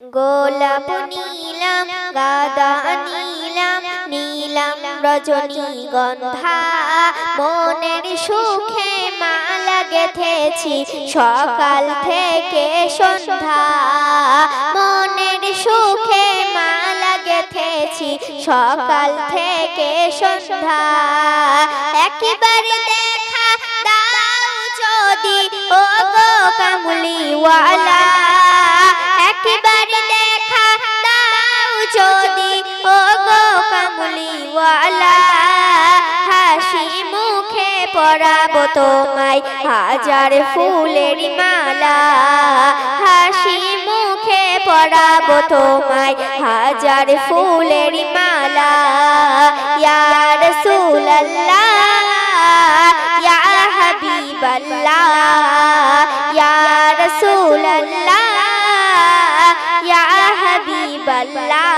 গোলাপ নীলাম গাদা নীলাম নীলাম রজনী গন্ধা। মনের সুখে মালা গেথেছি সকাল থেকে সন্ধ্যা। মনের সুখে মালা গেথেছি সকাল থেকে সন্ধ্যা। একেবারে দেখা দাও যদি ও গো কামলিওয়ালা। যদি ও হাসি মুখে তোমায় হাজার ফুলের মালা, হাসি মুখে পরাবো তোমায় হাজার ফুলের মালা। ইয়া রাসূলুল্লাহ, ইয়া হাবিবাল্লাহ ইয়া হাবিবাল্লাহ।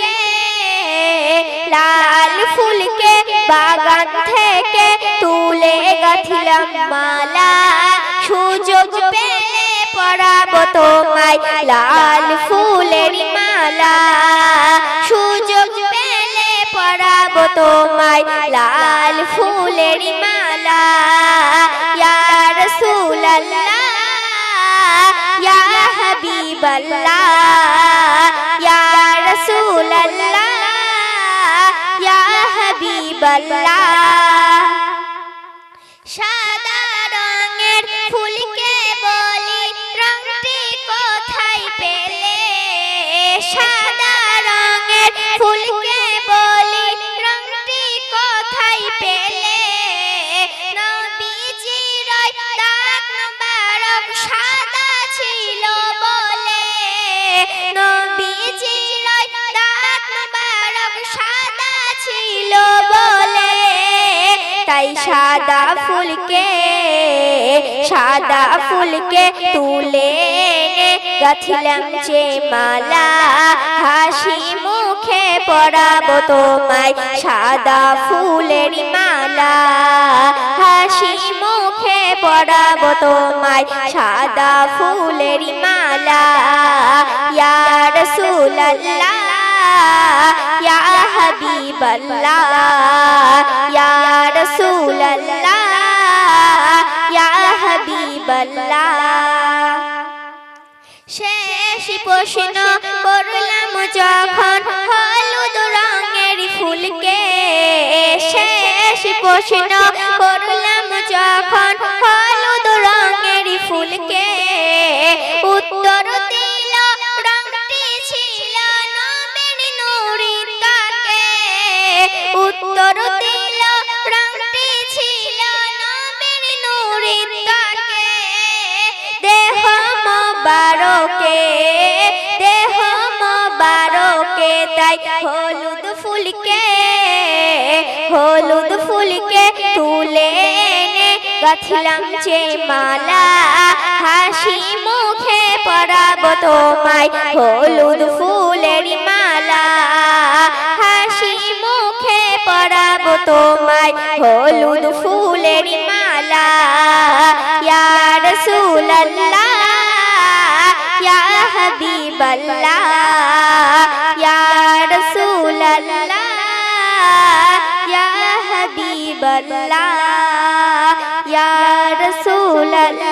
বাগান থেকে তুলে গাছিলাম মালা। সুযোগ পেলে পরাবো তোমায় লাল ফুলের মালা। সুযোগ পেলে পরাবো তোমায় লাল ফুলের মালা। ইয়া রাসূলুল্লাহ ইয়া হাবিবাল্লাহ ইয়া রাসূলুল্লাহ হাবিবাল্লাহ সাদা রঙের ফুলকে বলি রংটি কোথায় পেলে? সাদা রঙের ফুলকে বলি রংটি কোথায় পেলে? নবীজির দাঁত মোবারক সাদা ছিল বলে। নবীজির দাঁত মোবারক সাদা ছিল তাই সাদা ফুলকে সাদা ফুলকে তুলে গাছিলাম যে মালা, হাসি মুখে পরাবো তোমায়। সাদা ফুলের মালা, হাসি মুখে পরাবো তোমায়। সাদা ফুলের মালা, ইয়া রাসূলুল্লাহ, ইয়া হাবিবাল্লাহ ইয়া শেষ প্রশ্ন করলাম যখন হলুদ রঙের ফুলকে। শেষ প্রশ্ন করলাম যখন হলুদ রঙের ফুলকে। উত্তর তাই হলুদ ফুলকে হলুদ ফুলকে তুলে এনে গাছিলাম যে মালা, হাসি মুখে পরাবো তোমায় হলুদ ফুলের মালা, হাসি মুখে পরাবো তোমায় হলুদ ফুলের মালা। ইয়া রাসূলুল্লাহ ইয়া হাবিবাল্লাহ ইয়া রাসূলুল্লাহ ইয়া